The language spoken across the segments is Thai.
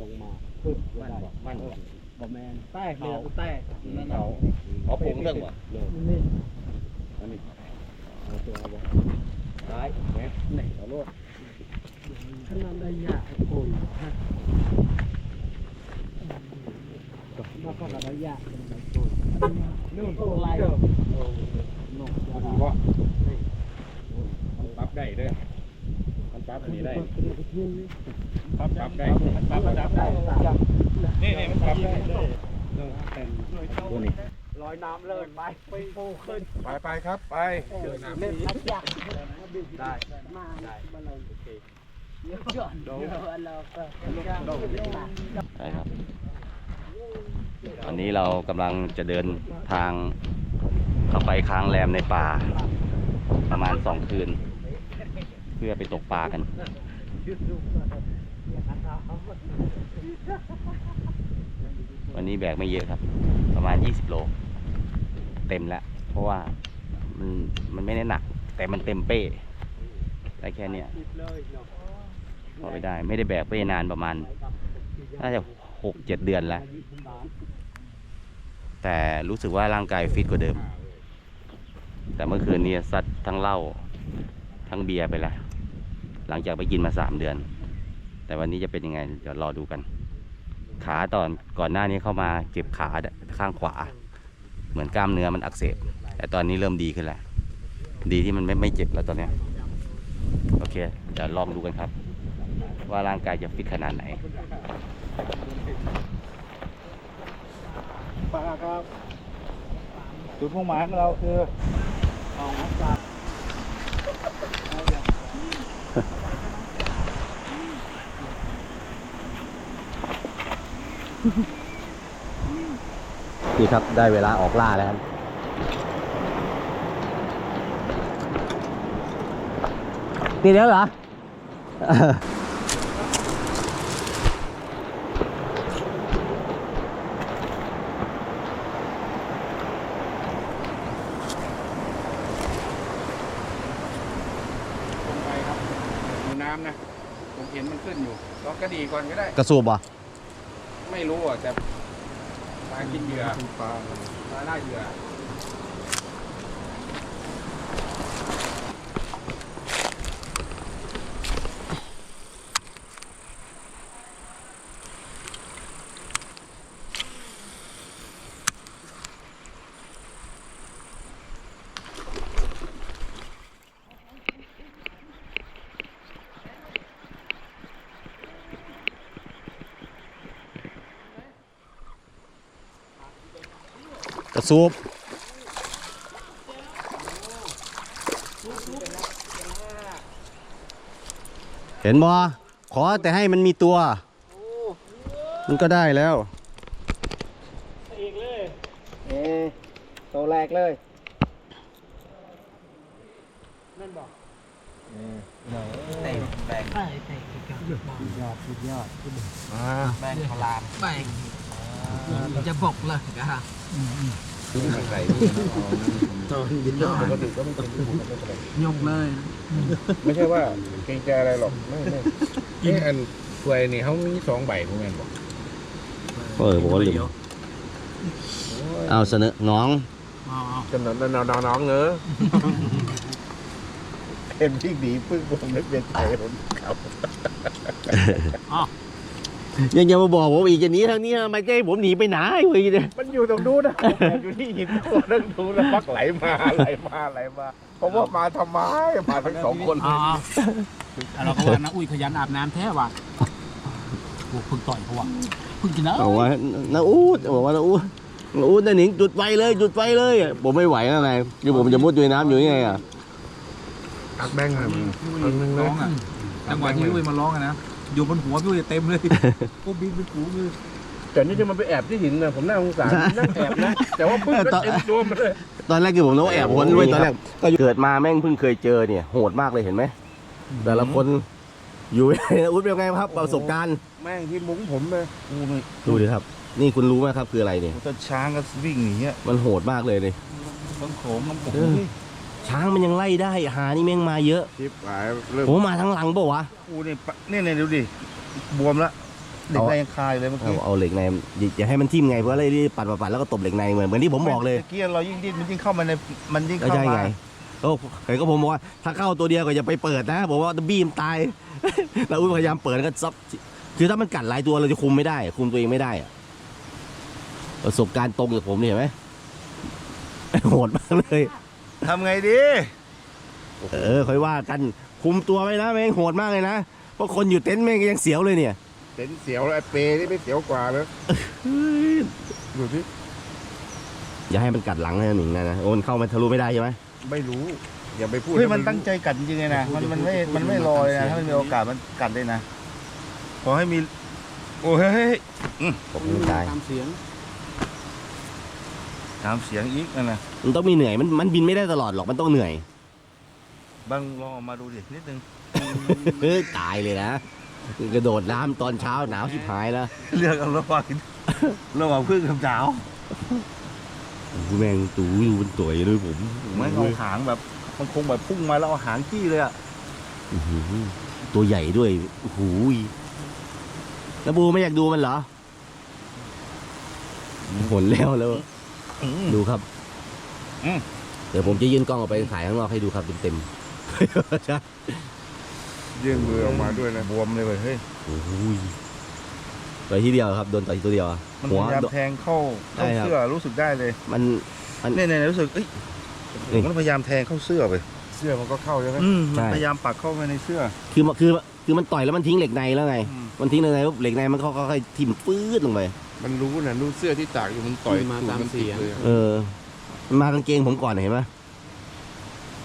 ลงมาขึ้นมันบ่มันบ่บ่แมนแต้เรืออุแต้นั่นเอาเอาผงเรื่องบ่เลยนี่อันนี้เอาตัวเอาบ่ร้ายแหมนี่เอาลวดขนาดได้ยากโอ้ยฮะมาก็ระยะเป็นไงโอ้ยนู่นตัวลายนู่นเพราะมันปรับได้เด้อมันปรับอันนี้ได้ ปรับปรับได้มันปรับระดับได้นี่นี่มันปรับได้ตัวนี้ลอยน้ำเลยไปไปปูขึ้นไปไปครับไปเล่นทักยากได้มาได้มาเลยโอเคเยอะจอนเดี๋ยวเราใช่ครับตอนนี้เรากำลังจะเดินทางเข้าไปค้างแรมในป่า ประมาณสองคืน เพื่อไปตกปลากัน วันนี้แบกไม่เยอะครับ ประมาณ 20 โล เต็มแล้ว เพราะว่ามันมันไม่ได้หนัก แต่มันเต็มเป้ได้แค่เนี้ยพอไปได้ ไม่ได้แบกเป้นานประมาณ น่าจะหกเจ็ดเดือนแล้ว แต่รู้สึกว่าร่างกายฟิตกว่าเดิม แต่เมื่อคืนนี้ซัดทั้งเหล้าทั้งเบียร์ไปแล้ว หลังจากไปกินมาสามเดือน แต่วันนี้จะเป็นยังไงเดี๋ยวรอดูกัน ขาตอนก่อนหน้านี้เข้ามาเจ็บขาข้างขวา เหมือนกล้ามเนื้อมันอักเสบ แต่ตอนนี้เริ่มดีขึ้นแล้ว ดีที่มันไม่ไม่เจ็บแล้วตอนนี้โอเคเดี๋ยวลองดูกันครับ ว่าร่างกายจะฟิตขนาดไหนปลาครับจุดมุ่งหมายของเราคือเอาปลา นี่ครับได้เวลาออกล่าแล้วครับนี่แล้วเหรอลงไปครับดูน้ำนะ ผมเห็นมันขึ้นอยู่ลองกระดีก่อนก็ได้ กระสูบอะ ไม่รู้อะแต่ปลากินเหยื่อปลาปลาล่าเหยื่อ กระสูบเห็นบ่ขอแต่ให้มันมีตัว มันก็ได้แล้วอีกเลยเอ๊ตัวแรกเลยนั่นบอกแบ่งแบ่งแบ่งยอดสุดยอดแบ่งพลานแบ่งจะบอกเลยนะฮะ ซื้อมาใส่ยกเลยไม่ใช่ว่าเกรงใจอะไรหรอกไม่ไม่เอ๊ะอันถ้วยนี่เขามีสองใบผมแม่นบอกเออบอกว่าลืมเอาเสนอน้องอ๋อจำนวนน้องน้องเนอะเห็นพี่ดีพึ่งผมนึกเป็นใจผมเขา ยังจะมาบอกผมอีกอย่างนี้ทางนี้ทำไมจะให้ผมหนีไปไหนเว้ยเนี่ยมันอยู่ตรงนู้นนะ อยู่ที่หินโคนนั่งดูแล้วพักไหลมาไหลมาไหลมาเพราะว่ามาทำไมมาทั้งสองคนอ๋อเราก็ว่านะอุ้ยขยันอาบน้ำแท้ว่ะโอ้พึ่งต่อยเขาว่ะพึ่งกินแล้วบอกว่านาอูดบอกว่านาอูดนาอูดนาหนิงจุดไฟเลยจุดไฟเลย ผมไม่ไหวแล้วไงคือผมจะมุดอยู่ในน้ำอยู่ยังไงอะอักแบงค์อะอันนึงเลร้ยองอะจังหวะที่อุ้ยมาร้องอะนะ อยู่บนหัวพี่อุ้ยเต็มเลยก็บินเป็นฝูงเลยแต่นี่จะมาไปแอบที่หินนะผมน่าสงสารนั่งแอบนะแต่ว่าพึ่งก็เต็มตัวมาเลยตอนแรกคือผมต้องแอบวนด้วยตอนแรกก็เกิดมาแม่งเพิ่งเคยเจอเนี่ยโหดมากเลยเห็นไหมแต่ละคนอยู่นาอูดเป็นไงครับประสบการณ์ แม่งที่มุ้งผมเลยกูไม่ดูดิครับ นี่คุณรู้ไหมครับคืออะไรเนี่ยกูจะช้างก็วิ่งหนีอะมันโหดมากเลยเลยต้องโขงต้องโขเออ ช้างมันยังไล่ได้หานี่แม่งมาเยอะชิปหายเริ่มผมมาทั้งหลังเปล่าวะกูเนี่ยปะเนี่ยเนี่ยดูดิบวมละเด็กในยังคายเลยเมื่อเอากี้เอาเหล็กในอย่าอย่าให้มันทิ่มไงเพราะอะไรที่ปัดปัดปัดแล้วก็ตบเหล็กในเหมือนเหมือนที่ผมบอกเลย เมื่อกี้เรายิ่งดิ้นมันยิ่งเข้ามาในมันยิ่งก็เข้าใช่มาไงโอ้เห็นก็ผมบอกว่าถ้าเข้าตัวเดียวก็อย่าไปเปิดนะบอกว่าจะบีมตาย แล้วอุ้ยพยายามเปิดแล้วก็ซับคือถ้ามันกัดหลายตัวเราจะคุมไม่ได้ คุมตัวเองไม่ได้อะประสบการณ์ตรงจากผมเนี่ยเห็นไหม โหดมากเลย ทำไงดี เออค่อยว่ากันคุมตัวไว้นะแม่งโหดมากเลยนะเพราะคนอยู่เต็นท์แม่งยังเสียวเลยเนี่ยเต็นท์เสียวแล้วไอ้เปรย์นี่ไม่เสียวกว่าเลยดูที่อย่าให้มันกัดหลังนะหนิงนะนะโอ้มันเข้ามาทะลุไม่ได้ใช่ไหมไม่รู้ อย่าไปพูดเฮ้ยมันตั้งใจกัดจริงๆเลยนะมันมันไม่มันไม่รอเลยนะถ้ามันมีโอกาสมันกัดได้นะขอให้มี โอ้ยผมไม่ตายตามเสียงตามเสียงอีกนั่นนะ มันต้องมีเหนื่อยมันมันบินไม่ได้ตลอดหรอกมันต้องเหนื่อยบางลองออกมาดูดินิดนึง เฮ้ยตายเลยนะกระโดดน้ำตอนเช้าหนาวชิบหายแล้วเลือกเอาระหว่างระหว่างพึ่งกับสาวโอ้โหแม่งตูดูมันสวยด้วยผมไม่เอาหางแบบมันคงแบบพุ่งมาแล้วเอาหางจี้เลยอะอื้อหือตัวใหญ่ด้วยโอ้โหยแล้วบูไม่อยากดูมันเหรอผลแล้วแล้ว ดูครับ อืม เดี๋ยวผมจะยื่นกล้องออกไปถ่ายข้างนอกให้ดูครับเต็มๆ ใช่ยื่นมือออกมาด้วยนะบวมเลยเว้ยเฮ้ยโอ้โหยต่อยที่เดียวครับโดนต่อยที่ตัวเดียวอะมันหัพวยายามแทงเข้าเข้าใช่ครับ เสื้อรู้สึกได้เลยมัน เนี่ยเนี่ยรู้สึกเอ้ยนี่มันพยายามแทงเข้าเสื้อไปเสื้อมันก็เข้าใช่ไหมอืมมันใช่พยายามปักเข้าไปในเสื้อ คือมันคือคือมันต่อยแล้วมันทิ้งเหล็กในแล้วไง อืม มันทิ้งเหล็กในปุ๊บเหล็กในมันก็ค่อยๆทิ่มปื๊ดลงไป มันรู้นะรู้เสื้อที่ตากอยู่มันต่อยตูดมันติดเลยอะเออ มันมากางเกงผมก่อนเห็นไหม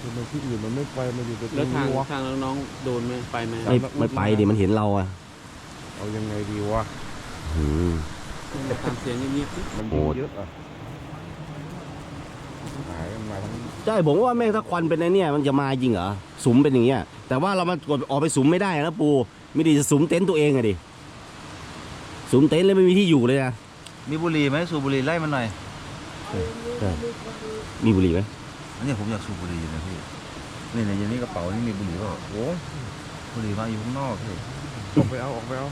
คือมันที่อื่นมันไม่ไปมันอยู่ตรงแล้วทางนี้วะทางน้องๆโดนไหมไปไหมไม่ไม่ไปดิมันเห็นเราอะเอายังไงดีวะอืมตามเสียงเงียบๆสิมันโอ้ เยอะอะหายมันมาทั้งใช่ผมว่าแม่งถ้าควันเป็นไอ้เนี่ยมันจะมาจริงเหรอสุมเป็นอย่างเงี้ย แต่ว่าเรามากดออกไปสุมไม่ได้นะปูไม่ดีจะสุมเต็นท์ตัวเองอะดิสุมเต็นท์แล้วไม่มีที่อยู่เลยนะมีบุหรี่ไหมสูบบุหรี่ไล่มันหน่อย มีบุหรี่ไหมอันนี้ผมอยากสูบบุหรี่อยู่นะพี่นี่ในยันนี้กระเป๋านี่มีบุหรี่เปล่าโอ้ยบุหรี่มาอยู่ข้างนอกพี่ออกไปเอาออกไปเอา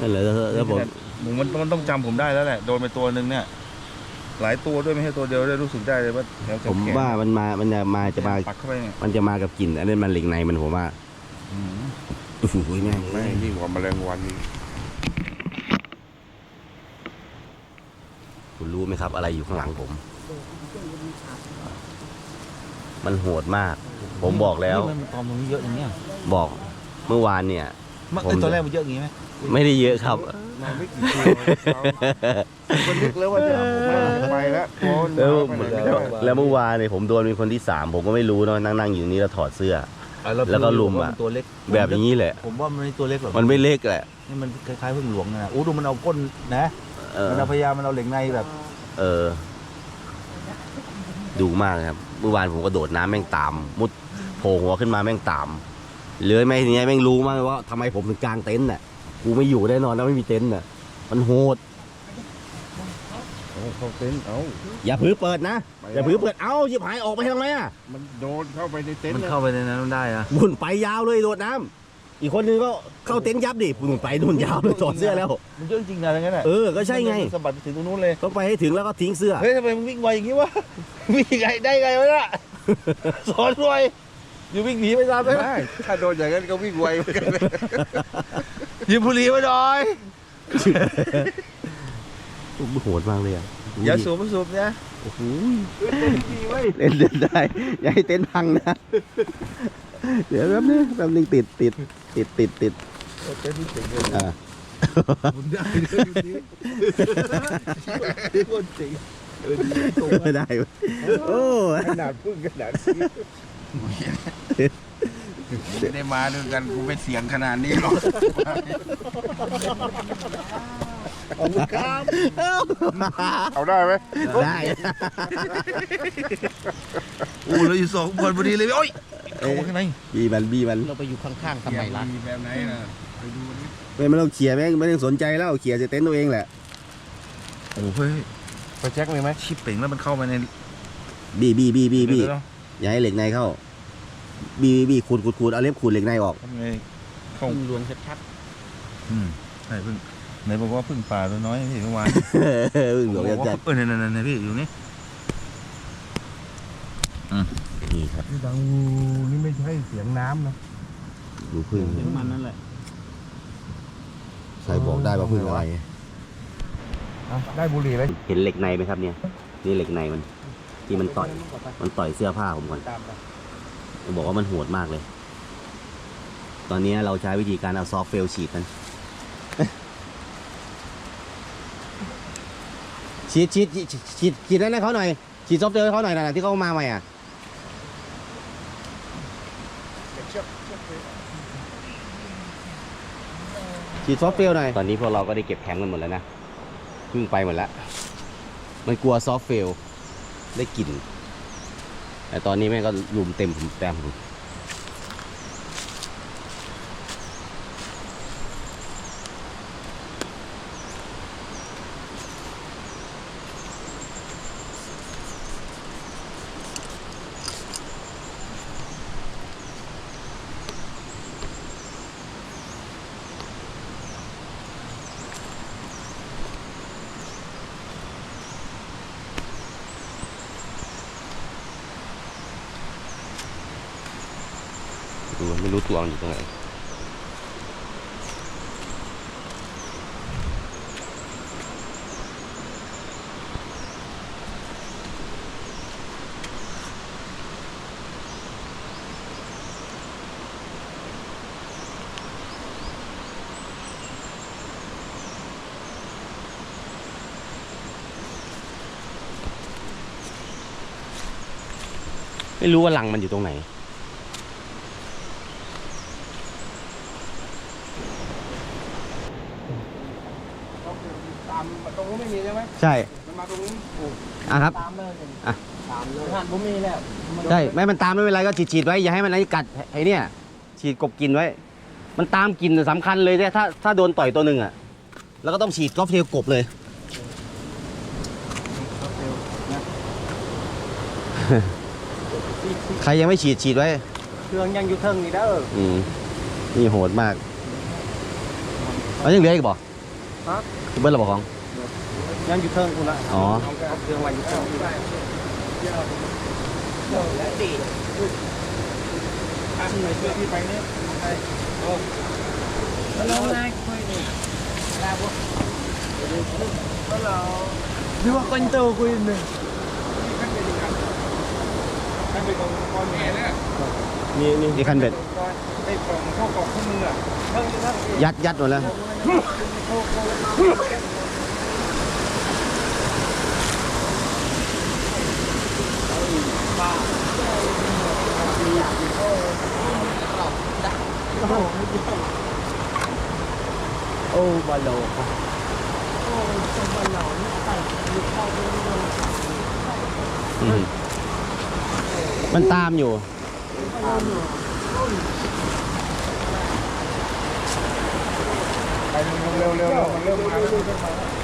นั่นแหละแล้วแล้วผมผมมันมันต้องจำผมได้แล้วแหละโดนไปตัวหนึ่งเนี่ย หลายตัวด้วยไม่ใช่ตัวเดียวด้วยรู้สึกได้เลยว่าแถวผมแขนว่ามันมามันจะมาจะมาปักเข้าไปเนี่ยมันจะมากับกลิ่นอันนี้มันเหล็กในมันผมว่าอืมโอ้โหแม่งแม่งยิ่งกว่าแมลงวันนี่ คุณรู้ไหมครับ อะไรอยู่ข้างหลังผม มันโหดมาก ผมบอกแล้ว นี่มันตอมตรงนี้เยอะอย่างเงี้ยบอกเมื่อวานเนี่ยมันผมไอ้ตัวแรกมันเยอะอย่างงี้ไหมไม่ได้เยอะครับ มาไม่กี่ตัวเราก็นึกแล้วว่าจะเอาผมมาจะไปแล้วโอนแล้วไปไหนไม่ได้แล้วเมื่อวานเนี่ยผมโดนเป็นคนที่สามผมก็ไม่รู้เนาะนั่งนั่งอยู่ตรงนี้แล้วถอดเสื้อ อะเราแล้วก็ลุมว่าอะนตัวเล็กแบบอย่างนี้แหละ ผมว่ามันไม่ตัวเล็กหรอกมันไม่เล็กแหละ นี่มันคล้ายๆพึ่งหลวงนะโอ้ดูมันเอาก้นนะ เออ มันเอาพยายามมันเอาเหล็กในแบบเออ ดูมากเลยครับ เมื่อวานผมกระโดดน้ำแม่งตาม มุดโผล่หัวขึ้นมาแม่งตามเหลือไหมทีนี้แม่งรู้มากว่าทำไมผมถึงกางเต็นท์น่ะ กูไม่อยู่แน่นอนแล้วไม่มีเต็นท์น่ะ มันโหด เอาเข้าเต็นท์เอาอย่าผือเปิดนะ อย่าผือเปิด เอ้าจิบหายออกไปทางไหนอะมันโดนเข้าไปในเต็นท์มันแล้วเข้าไปในนั้นได้อะบุ่นไปยาวเลยโดดน้ำ อีกคนนึงก็เข้าเต็นท์ยับดิบุ่นไปนู่นยาวเลยถอดเสื้อแล้ว มันเยอะจริงๆนะอย่างนั้นอะเออ ก็ใช่ไงสะบัดไปถึงตรงนู้นเลย ต้องไปให้ถึงแล้วก็ทิ้งเสื้อ เฮ้ยทำไมมึงวิ่งไวอย่างงี้วะ วิ่งไงได้ไงวะเนี่ยสอนรวยอยู่วิ่งหนีไปตามไปได้ถ้าโดนอย่างนั้นก็วิ่งไวเหมือนกันเลยหยิบบุหรี่มาหน่อยโอ้โหโหดมากเลยอะอย่าสูบไม่สูบเนี่ยโอ้โหเล่นเล่นได้ อย่าให้เต็นท์พังนะ เดี๋ยวแป๊บนึงแป๊บนึงติดติด ติดติดติดอ่า ผมได้เลยทีนี้คนจริงไม่ได้เว้ยโอ้ขนาดพึ่งขนาดนี้ไม่ได้มาด้วยกันกูไม่เสียงขนาดนี้หรอกเอาได้ไหมได้โอ้เราอยู่สองคนพอดีเลยโอ้ย เข้ามาข้างในบีมันบีมันเราไปอยู่ข้างๆทำไมล่ะมีแบบไหนนะไปดูนี่ไม่ไม่ต้องเขี่ยแม่งไม่ต้องสนใจแล้วเขี่ยจะเต็นท์ตัวเองแหละโอ้เฮ้ยไปเช็คเลยไหมชิปเป่งแล้วมันเข้ามาในบีบีบีบีบีเดี๋ยวอย่าให้เหล็กในเข้า บีบีบีขูดขูดขูดเอาเล็บขูดเหล็กในออกทำไงเข้าพึ่งหลวงชัดอืมใช่พึ่งไหนบอกว่าพึ่งป่าตัวน้อยพี่เมื่อวานอึ่งหลวงบอกว่าจัดเออเนี่ยเนี่ยเนี่ยพี่อยู่นี่ นี่ครับนี่ดังนี่ไม่ใช่เสียงน้ำนะดูพึ่งเสียงมันนั่นแหละใครบอกได้ว่าพึ่งอะไรได้บุหรี่เลยเห็นเหล็กในไหมครับเนี่ย นี่เหล็กในมัน ที่มันต่อย มันต่อยเสื้อผ้าผมก่อนผมบอกว่ามันโหดมากเลย ตอนนี้เราใช้วิธีการเอาซอฟต์เฟลฉีดมันฉีดฉีดฉีดฉีดฉีดนั่นให้เขาหน่อยฉีดซอฟต์เฟลให้เขาหน่อยนะที่เขามาใหม่อะ ฉีดซอฟเฟลหน่อยตอนนี้พวกเราก็ได้เก็บแข็งกันหมดแล้วนะเพิ่งไปหมดแล้ว มันกลัวซอฟเฟลได้กลิ่นแต่ตอนนี้แม่งก็ลุมเต็มผมแต้มผม ไม่รู้ตัวมันอยู่ตรงไหนไม่รู้ว่ารังมันอยู่ตรงไหน ตามตรงนู้นไม่มี ใช่ไหมใช่มันมาตรงนี้โอ้อะครับ ตามเลยอะ ตามเลยหันผมมีแล้วใช่ไม่มันตามไม่เป็นไรก็ฉีดฉีดๆไว้อย่าให้มันไอ้กัดไอ้เนี่ยฉีดกบกินไว้ มันตามกินสำคัญเลยเนี่ยถ้าถ้าโดนต่อยตัวหนึ่งอะแล้วก็ต้องฉีดกอล์ฟเทลกบเลยใครยังไม่ฉีดฉีดไว้เครื่องยังอยู่เทิงนี่เด้ออืมนี่โหดมากเอายังเหลืออีกบ่ฮะเบิ้ลระบอกของ ยังอยู่เทิงกูละอ๋อเอาเครื่องไว้อยู่เทิงกูละแล้วดีอะไหนเชื่อพี่ไปเนี่ยไปโอ้แล้วนายคุยนี่ลาบ่แล้วเราดูว่าคนโตคุยหนึ่งท่านเป็นของกรแม่เนี่ยนี่นี่นี่คันเบ็ดไอ้กล่องเข้าก ล่องข้างมืออะเทิงอยู่เทิงยัดยัดหมดแล้วโอ้บาโลอืมมันตามอยู่ไปเร็วเร็วเร็วมันเริ่มมาแล้ว